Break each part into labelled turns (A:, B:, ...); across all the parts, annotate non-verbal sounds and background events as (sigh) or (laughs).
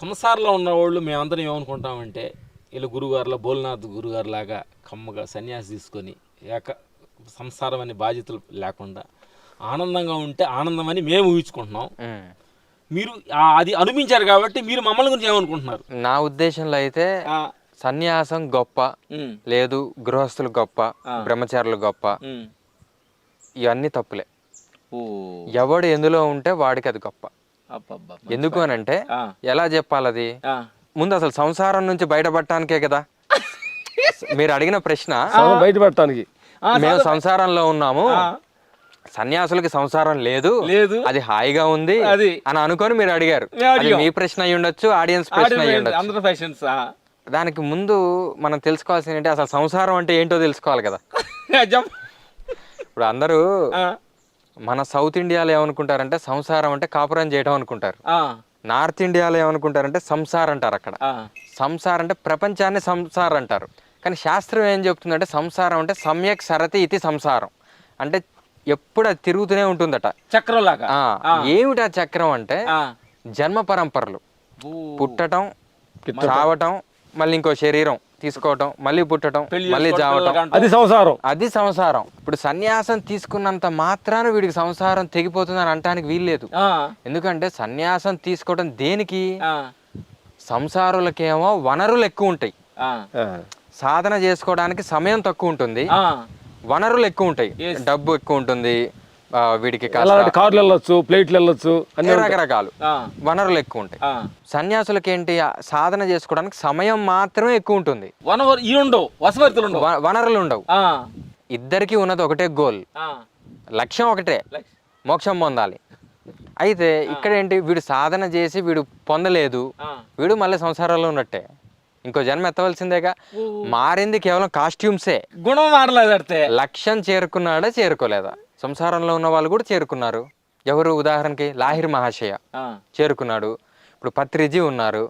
A: సంసారంలో ఉన్న వాళ్ళు మేమందరం ఏమనుకుంటామంటే వీళ్ళు గురుగారుల భోలనాథ్ గురుగారు లాగా కమ్మగా సన్యాసి తీసుకొని ఏక సంసారం అనే బాధ్యతలు లేకుండా ఆనందంగా ఉంటే ఆనందం అని మేము ఊహించుకుంటున్నాం. మీరు అది అనుభవించారు కాబట్టి మీరు మమ్మల్ని గురించి ఏమనుకుంటున్నారు
B: నా ఉద్దేశంలో అయితే సన్యాసం గొప్ప లేదు గృహస్థులు గొప్ప. బ్రహ్మచారులు గొప్ప. ఇవన్నీ తప్పులే ఎవడు ఎందులో ఉంటే వాడికి అది గొప్ప. ఎందుకు అని అంటే ఎలా చెప్పాలి అది
A: ఆ.
B: ముందు అసలు సంసారం నుంచి బయటపడటానికే కదా. (laughs) మీరు అడిగిన ప్రశ్న
C: బయట పెట్టడానికి
A: ఆ,
B: మేము సంసారంలో ఉన్నాము. సన్యాసులకి సంసారం లేదు.
A: లేదు.
B: అది హాయిగా ఉంది
A: అది.
B: అని అనుకొని మీరు అడిగారు. అది. మీ ప్రశ్న అయి ఉండొచ్చు ఆడియన్స్ ప్రశ్న అయి ఉండొచ్చు.
A: అందరూ ఫ్యాషన్స్
B: దానికి ముందు మనం తెలుసుకోవాల్సింది ఏంటి? అసలు సంసారం అంటే ఏంటో తెలుసుకోవాలి కదా. (laughs) ఇప్పుడు అందరూ మన సౌత్ ఇండియాలో ఏమనుకుంటారంటే సంసారం అంటే కాపురం చేయడం అనుకుంటారు. నార్త్ ఇండియాలో ఏమనుకుంటారంటే సంసార్ అంటారు అక్కడ. సంసార్ అంటే ప్రపంచాన్ని సంసార్ అంటారు. కానీ శాస్త్రం ఏం చెప్తుందంటే సంసారం అంటే సమ్యక్ సరతి ఇది సంసారం. అంటే ఎప్పుడు అది తిరుగుతూనే ఉంటుందట.
A: చక్రం లాగా
B: ఆ, ఏమిటి ఆ చక్రం అంటే జన్మ పరంపరలు. పుట్టటం చావటం మళ్ళీ ఇంకో శరీరం. తీసుకోవటం మళ్ళీ పుట్టటం మళ్ళీ చావటం
C: అది సంసారం.
B: అది సంసారం. ఇప్పుడు సన్యాసం తీసుకున్నంత మాత్రాన వీడికి సంసారం తెగిపోతుందని అనటానికి వీల్లేదు ఎందుకంటే సన్యాసం తీసుకోవడం దేనికి? సంసారులకేమో వనరులు ఎక్కువ ఉంటాయి.
C: ఆ.
B: సాధన చేసుకోవడానికి సమయం తక్కువ ఉంటుంది. వనరులు ఎక్కువ ఉంటాయి. డబ్బు ఎక్కువ ఉంటుంది. వీడికి
C: కార్లు వెళ్ళొచ్చు ప్లేట్లు వెళ్ళొచ్చు అన్ని
B: రకరకాలు. వనరులు ఎక్కువ ఉంటాయి. సన్యాసులకి ఏంటి సాధన చేసుకోవడానికి సమయం మాత్రమే ఎక్కువ ఉంటుంది. వనరులు ఉండవు. ఇద్దరికి ఉన్నది ఒకటే గోల్. లక్ష్యం ఒకటే. మోక్షం పొందాలి. అయితే ఇక్కడ ఏంటి వీడు సాధన చేసి వీడు పొందలేదు. వీడు మళ్ళీ సంసారంలో ఉన్నట్టే. ఇంకో జన్మ ఎత్తవలసిందేగా? మారింది కేవలం కాస్ట్యూమ్సే
A: గుణం మారలేదు
B: లక్ష్యం చేరుకున్నాడా చేరుకోలేదా? సంసారంలో ఉన్న వాళ్ళు కూడా చేరుకున్నారు. ఎవరు ఉదాహరణకి లాహిర్ మహాశయ చేరుకున్నాడు. ఇప్పుడు పత్రిజీ ఉన్నారు.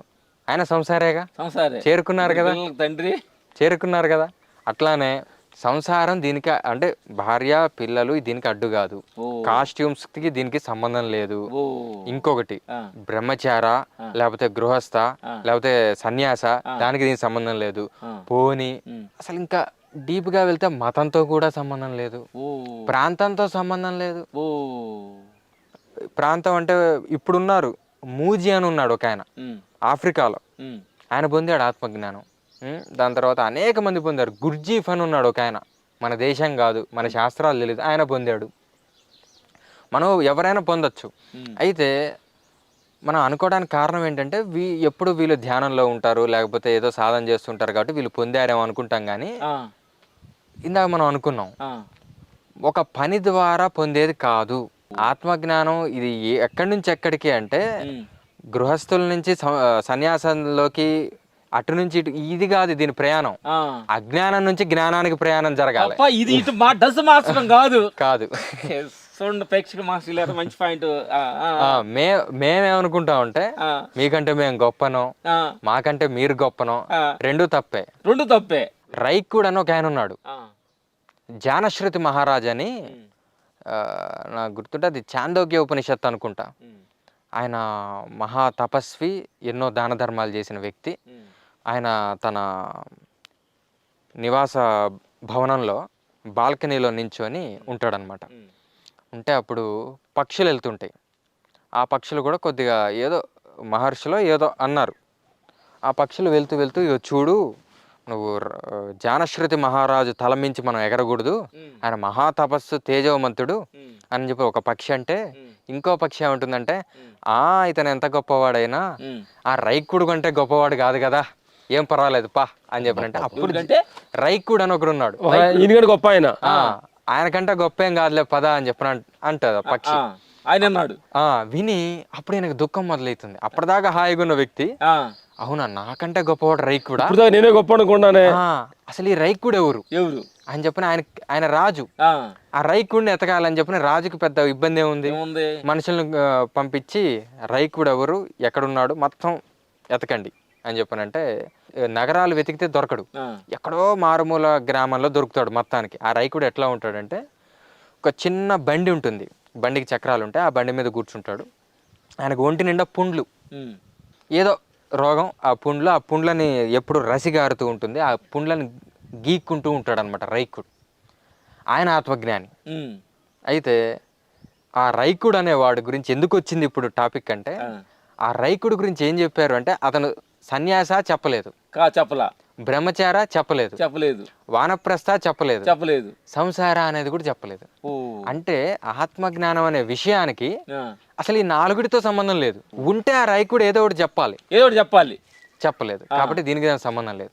B: ఆయన సంసారేగా?
A: సంసారే.
B: చేరుకున్నారు కదా.
A: తండ్రి?
B: చేరుకున్నారు కదా. అట్లానే సంసారం దీనికి అంటే భార్య పిల్లలు దీనికి అడ్డు కాదు. కాస్ట్యూమ్స్కి దీనికి సంబంధం లేదు. ఇంకొకటి. బ్రహ్మచార లేకపోతే గృహస్థ లేకపోతే సన్యాస దానికి దీనికి సంబంధం లేదు. పోని. అసలు ఇంకా డీప్గా వెళ్తే మతంతో కూడా సంబంధం లేదు. ప్రాంతంతో సంబంధం లేదు. ప్రాంతం అంటే ఇప్పుడున్నారు మూజీ అని ఉన్నాడు ఒక ఆయన. ఆఫ్రికాలో. ఆయన పొందాడు ఆత్మజ్ఞానం. దాని తర్వాత అనేక మంది పొందారు. గుర్జీఫ్ అని ఉన్నాడు ఒక ఆయన. మన దేశం కాదు మన శాస్త్రాలు తెలియదు ఆయన పొందాడు. మనం ఎవరైనా పొందొచ్చు. అయితే మనం అనుకోవడానికి కారణం ఏంటంటే వీ ఎప్పుడు వీళ్ళు ధ్యానంలో ఉంటారు లేకపోతే ఏదో సాధన చేస్తుంటారు కాబట్టి వీళ్ళు పొందారేమో అనుకుంటాం కానీ ఇందాక మనం అనుకున్నాం ఒక పని ద్వారా పొందేది కాదు. ఆత్మజ్ఞానం ఇది ఎక్కడి నుంచి ఎక్కడికి అంటే. గృహస్థుల నుంచి సంన్యాసంలోకి అటు నుంచి ఇటు ఇది కాదు దీని ప్రయాణం. అజ్ఞానం నుంచి జ్ఞానానికి ప్రయాణం జరగాలి.
A: ఇది ఇటు మా డస్ మార్చడం కాదు.
B: కాదు. (laughs)
A: చూడండి ప్రేక్షక మాస్టర్ మంచి పాయింట్.
B: మే మేమేమనుకుంటామంటే మీకంటే మేము గొప్పనో మాకంటే మీరు గొప్పనో. రెండు తప్పే.
A: రెండు తప్పే.
B: రైక్కుడు అని ఒక ఆయన ఉన్నాడు. జానశ్రుతి మహారాజ్ అని నాకు గుర్తుంటే అది చాందోగ్య ఉపనిషత్తు అనుకుంటా. ఆయన మహా తపస్వి ఎన్నో దాన ధర్మాలు చేసిన వ్యక్తి. ఆయన తన నివాస భవనంలో బాల్కనీలో నించొని ఉంటాడనమాట. ఉంటే అప్పుడు పక్షులు వెళ్తుంటాయి. ఆ పక్షులు కూడా కొద్దిగా ఏదో మహర్షిలో ఏదో అన్నారు. ఆ పక్షులు వెళ్తూ వెళ్తూ చూడు నువ్వు జానశ్రుతి మహారాజు తలమించి మనం ఎగరకూడదు. ఆయన మహా తపస్సు తేజోవంతుడు అని చెప్పి ఒక పక్షి అంటే ఇంకో పక్షి ఏముంటుందంటే. ఆ ఇతను ఎంత గొప్పవాడైనా. ఆ రైకుడు కంటే గొప్పవాడు కాదు కదా ఏం పర్వాలేదు పా అని చెప్పినంటే అప్పుడు రైకుడు అని ఒకడు ఉన్నాడు.
C: గొప్ప ఆయన.
B: ఆ, ఆయన కంటే గొప్ప ఏం కాదులే పద అని చెప్పిన అంటది ఆ పక్షి.
A: ఆ, ఆయన అన్నాడు.
B: ఆ విని అప్పుడు ఆయనకు దుఃఖం మొదలవుతుంది. అప్పటిదాకా హాయిగా ఉన్న వ్యక్తి.
A: ఆ,
B: అవునా? నాకంటే గొప్పవాడు రైకుడా
C: ఇప్పుడు దాకా నేనే గొప్ప అనుకున్నానే
B: ఆ, అసలు ఈ రైకుడు ఎవరు?
A: ఎవరు?
B: అని చెప్పిన ఆయన ఆయన రాజు.
A: ఆ,
B: ఆ రైకుడిని ఎతకాలని చెప్పిన రాజుకి పెద్ద ఇబ్బంది ఏముంది?
A: ఏముంది?
B: మనుషులను ఆ, పంపించి రైకుడు ఎవరు? ఎక్కడున్నాడు? మొత్తం ఎతకండి అని చెప్పనంటే ఏ, నగరాలు వెతికితే దొరకడు.
A: ఆ,
B: ఎక్కడో మారుమూల గ్రామంలో దొరుకుతాడు మొత్తానికి. ఆ రైకుడు ఎట్లా ఉంటాడంటే ఒక చిన్న బండి ఉంటుంది. బండికి చక్రాలు ఉంటాయి. ఆ బండి మీద కూర్చుంటాడు. ఆయనకు ఒంటి నిండా పుండ్లు.
A: ఉమ్,
B: ఏదో రోగం ఆ పుండ్లు ఆ పుండ్లని ఎప్పుడు రసిగారుతూ ఉంటుంది. ఆ పుండ్లని గీక్కుంటూ ఉంటాడు అనమాట రైకుడు. ఆయన ఆత్మజ్ఞాని. అయితే ఆ రైకుడు అనే వాడి గురించి ఎందుకు వచ్చింది ఇప్పుడు టాపిక్ అంటే
A: ఆ.
B: రైకుడు గురించి ఏం చెప్పారు అంటే అతను సన్యాస చెప్పలేదు.
A: కా చెప్పలా?
B: బ్రహ్మచార చెప్పలేదు.
A: చెప్పలేదు.
B: వానప్రస్థ చెప్పలేదు.
A: చెప్పలేదు.
B: సంసార అనేది కూడా చెప్పలేదు. అంటే ఆత్మజ్ఞానం అనే విషయానికి. అసలు ఈ నాలుగుడితో సంబంధం లేదు. ఉంటే ఆ రైకుడు ఏదో ఒకటి చెప్పాలి.
A: ఏదో ఒకటి చెప్పాలి.
B: చెప్పలేదు. కాబట్టి దీనికి దానికి సంబంధం లేదు.